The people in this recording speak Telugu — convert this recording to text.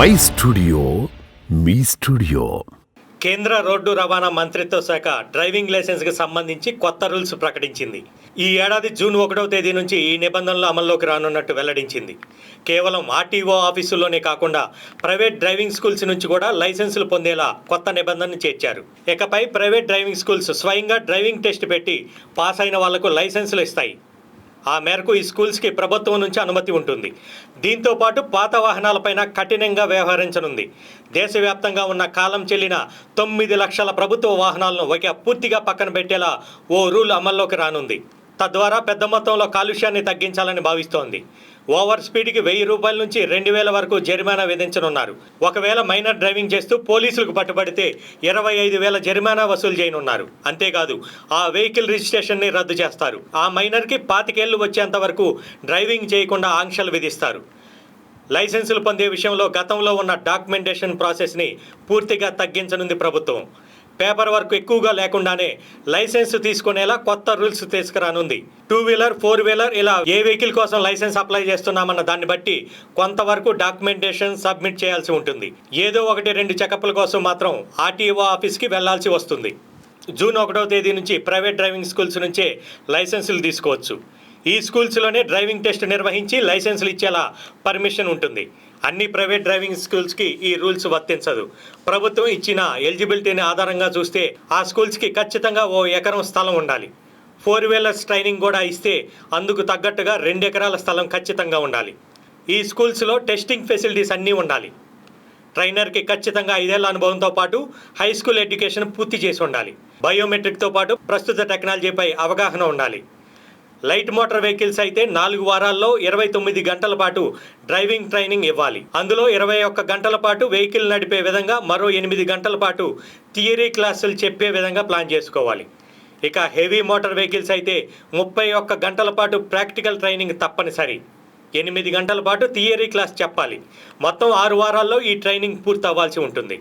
మై స్టూడియో మీ స్టూడియో. కేంద్ర రోడ్డు రవాణా మంత్రిత్వ శాఖ డ్రైవింగ్ లైసెన్స్కి సంబంధించి కొత్త రూల్స్ ప్రకటించింది. ఈ ఏడాది జూన్ ఒకటవ తేదీ నుంచి ఈ నిబంధనలు అమల్లోకి రానున్నట్టు వెల్లడించింది. కేవలం ఆర్టీఓ ఆఫీసుల్లోనే కాకుండా ప్రైవేట్ డ్రైవింగ్ స్కూల్స్ నుంచి కూడా లైసెన్సులు పొందేలా కొత్త నిబంధనను చేర్చారు. ఇకపై ప్రైవేట్ డ్రైవింగ్ స్కూల్స్ స్వయంగా డ్రైవింగ్ టెస్ట్ పెట్టి పాస్ అయిన వాళ్ళకు లైసెన్సులు ఇస్తాయి. ఆ మేరకు ఈ స్కూల్స్కి ప్రభుత్వం నుంచి అనుమతి ఉంటుంది. దీంతో పాటు పాత వాహనాలపైన కఠినంగా వ్యవహరించనుంది. దేశవ్యాప్తంగా ఉన్న కాలం చెల్లిన తొమ్మిది లక్షల ప్రభుత్వ వాహనాలను ఒక పూర్తిగా పక్కన పెట్టేలా ఓ రూల్ అమల్లోకి రానుంది. తద్వారా పెద్ద మొత్తంలో కాలుష్యాన్ని తగ్గించాలని భావిస్తోంది. ఓవర్ స్పీడ్కి వెయ్యి రూపాయల నుంచి రెండు వేల వరకు జరిమానా విధించనున్నారు. ఒకవేళ మైనర్ డ్రైవింగ్ చేస్తూ పోలీసులకు పట్టుబడితే ఇరవై ఐదు వేల జరిమానా వసూలు చేయనున్నారు. అంతేకాదు ఆ వెహికల్ రిజిస్ట్రేషన్ని రద్దు చేస్తారు. ఆ మైనర్కి పాతికేళ్ళు వచ్చేంత వరకు డ్రైవింగ్ చేయకుండా ఆంక్షలు విధిస్తారు. లైసెన్సులు పొందే విషయంలో గతంలో ఉన్న డాక్యుమెంటేషన్ ప్రాసెస్ని పూర్తిగా తగ్గించనుంది ప్రభుత్వం. పేపర్ వర్క్ ఎక్కువగా లేకుండానే లైసెన్స్ తీసుకునేలా కొత్త రూల్స్ తీసుకురానుంది. టూ వీలర్ ఫోర్ వీలర్ ఇలా ఏ వెహికల్ కోసం లైసెన్స్ అప్లై చేస్తున్నామన్న దాన్ని బట్టి కొంతవరకు డాక్యుమెంటేషన్ సబ్మిట్ చేయాల్సి ఉంటుంది. ఏదో ఒకటి రెండు చెకప్ల కోసం మాత్రం ఆర్టీఓ ఆఫీస్కి వెళ్ళాల్సి వస్తుంది. జూన్ ఒకటవ తేదీ నుంచి ప్రైవేట్ డ్రైవింగ్ స్కూల్స్ నుంచే లైసెన్సులు తీసుకోవచ్చు. ఈ స్కూల్స్లోనే డ్రైవింగ్ టెస్ట్ నిర్వహించి లైసెన్సులు ఇచ్చేలా పర్మిషన్ ఉంటుంది. అన్ని ప్రైవేట్ డ్రైవింగ్ స్కూల్స్కి ఈ రూల్స్ వర్తించదు. ప్రభుత్వం ఇచ్చిన ఎలిజిబిలిటీని ఆధారంగా చూస్తే ఆ స్కూల్స్కి ఖచ్చితంగా ఓ ఎకరం స్థలం ఉండాలి. ఫోర్ వీలర్స్ ట్రైనింగ్ కూడా ఇస్తే అందుకు తగ్గట్టుగా రెండు ఎకరాల స్థలం ఖచ్చితంగా ఉండాలి. ఈ స్కూల్స్లో టెస్టింగ్ ఫెసిలిటీస్ అన్నీ ఉండాలి. ట్రైనర్కి ఖచ్చితంగా ఐదేళ్ళ అనుభవంతో పాటు హై స్కూల్ ఎడ్యుకేషన్ పూర్తి చేసి ఉండాలి. బయోమెట్రిక్తో పాటు ప్రస్తుత టెక్నాలజీపై అవగాహన ఉండాలి. లైట్ మోటార్ వెహికల్స్ అయితే నాలుగు వారాల్లో ఇరవై తొమ్మిది గంటల పాటు డ్రైవింగ్ ట్రైనింగ్ ఇవ్వాలి. అందులో ఇరవై ఒక్క గంటల పాటు వెహికల్ నడిపే విధంగా మరో ఎనిమిది గంటల పాటు థియరీ క్లాసులు చెప్పే విధంగా ప్లాన్ చేసుకోవాలి. ఇక హెవీ మోటార్ వెహికల్స్ అయితే ముప్పై ఒక్క గంటల పాటు ప్రాక్టికల్ ట్రైనింగ్ తప్పనిసరి. ఎనిమిది గంటల పాటు థియరీ క్లాస్ చెప్పాలి. మొత్తం ఆరు వారాల్లో ఈ ట్రైనింగ్ పూర్తవ్వాల్సి ఉంటుంది.